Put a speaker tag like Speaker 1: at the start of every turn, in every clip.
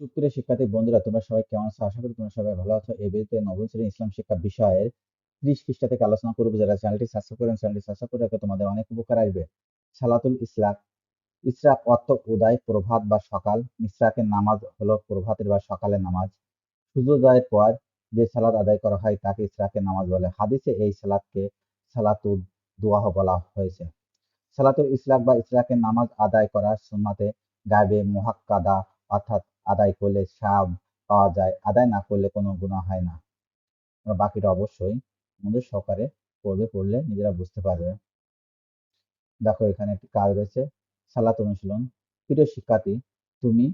Speaker 1: সুপ্রিয় শিক্ষার্থী বন্ধুরা, তোমরা সবাই কেমন আছো? আশা করি তোমরা সবাই ভালো আছো। এই ভিডিওতে নবম শ্রেণি ইসলাম শিক্ষা বিষয়ের ত্রিশ পৃষ্ঠা থেকে আলোচনা করব। যারা চ্যানেলটি সাবস্ক্রাইব করেন, চ্যানেলটি সাবস্ক্রাইব করে তোমাদের অনেক উপকার আসবে। সালাতুল ইসলাক ইসরাক অর্থ উদয়, প্রভাত বা সকাল। ইসরাকের নামাজ হলো প্রভাতের বা সকালের নামাজ। সূর্যোদয়ের পর যে সালাত আদায় করা হয়, তাকে ইসরাকের নামাজ বলে। হাদিসে এই সালাতকে সালাতুল দোয়াহ বলা হয়েছে। সালাতুল ইসলাক বা ইসরাকের নামাজ আদায় করার সুন্নাতে গায়বে মুহাক্কাদা, অর্থাৎ আদায় করলে সাব পাওয়া যায়, আদায় না করলে কোনো গুনাহ হয় না। বাকিটা অবশ্যই মনোযোগ সহকারে পড়বে, পড়লে নিজেরা বুঝতে পারবে। দেখো এখানে একটি কাজ রয়েছে, সালাত অনুশীলন। প্রিয় শিক্ষার্থী, তুমি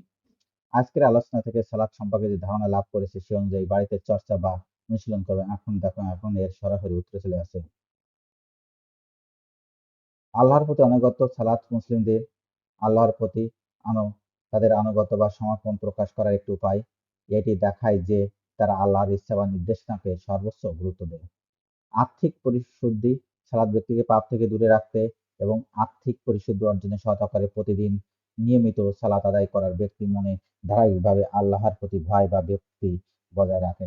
Speaker 1: আজকের আলোচনা থেকে সালাত সম্পর্কে যে ধারণা লাভ করেছে সে অনুযায়ী বাড়িতে চর্চা বা অনুশীলন করবে। এখন দেখো, এখন এর সরাসরি উত্তর চলে আসে। আল্লাহর প্রতি অনুগত সালাত মুসলিমদের আল্লাহর প্রতি আনো তাদের আনুগত্য বা সমর্পণ প্রকাশ করার একটি উপায়। এটি দেখায় যে তারা আল্লাহর ইচ্ছা বা নির্দেশনাকে সর্বোচ্চ গুরুত্ব দেয়। আর্থিক পরিশুদ্ধি সালাদ ব্যক্তিকে পাপ থেকে দূরে রাখতে এবং আর্থিক পরিশুদ্ধি অর্জনে সহায়তা করে প্রতিদিন নিয়মিত সালাত আদায় করার ব্যক্তি মনে ধারাবাহিকভাবে আল্লাহর প্রতি ভয় বা ব্যক্তি বজায় রাখে।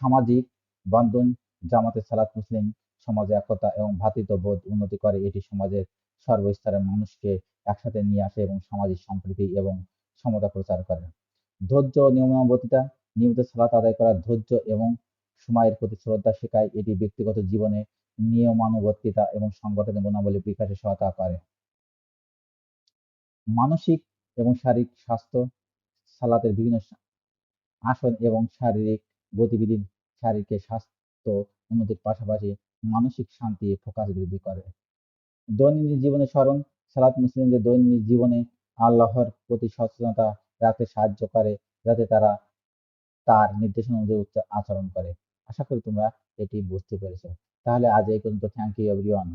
Speaker 1: সামাজিক বন্ধন, জামাতে সালাত মুসলিম, সমাজে একতা এবং ভ্রাতৃত্ববোধ উন্নতি করে এটি সমাজের সর্বস্তরের মানুষকে একসাথে নিয়ে আসে এবং সামাজিক সম্প্রীতি এবং সমতা প্রচার করে। ধৈর্য ও নিয়মিত সালাত আদায় করা, ধৈর্য এবং সময়ের প্রতি শ্রদ্ধা শেখায়। এটি ব্যক্তিগত জীবনে নিয়মানুবর্তিতা এবং সংগঠনের গুণাবলী বিকাশে সহায়তা করে। মানসিক এবং শারীরিক স্বাস্থ্য, সালাতের বিভিন্ন আসন এবং শারীরিক গতিবিধি শারীরিক স্বাস্থ্য উন্নতির পাশাপাশি মানসিক শান্তি, ফোকাস বৃদ্ধি করে। দৈনন্দিন জীবনে স্মরণ সালাত মুসলিমদের দৈনন্দিন জীবনে আল্লাহর প্রতি সচেতনতা রাখতে সাহায্য করে, যাতে তারা তার নির্দেশনা অনুযায়ী আচরণ করে। আশা করি তোমরা এটি বুঝতে পেরেছ। তাহলে আজ এই পর্যন্ত। Thank you everyone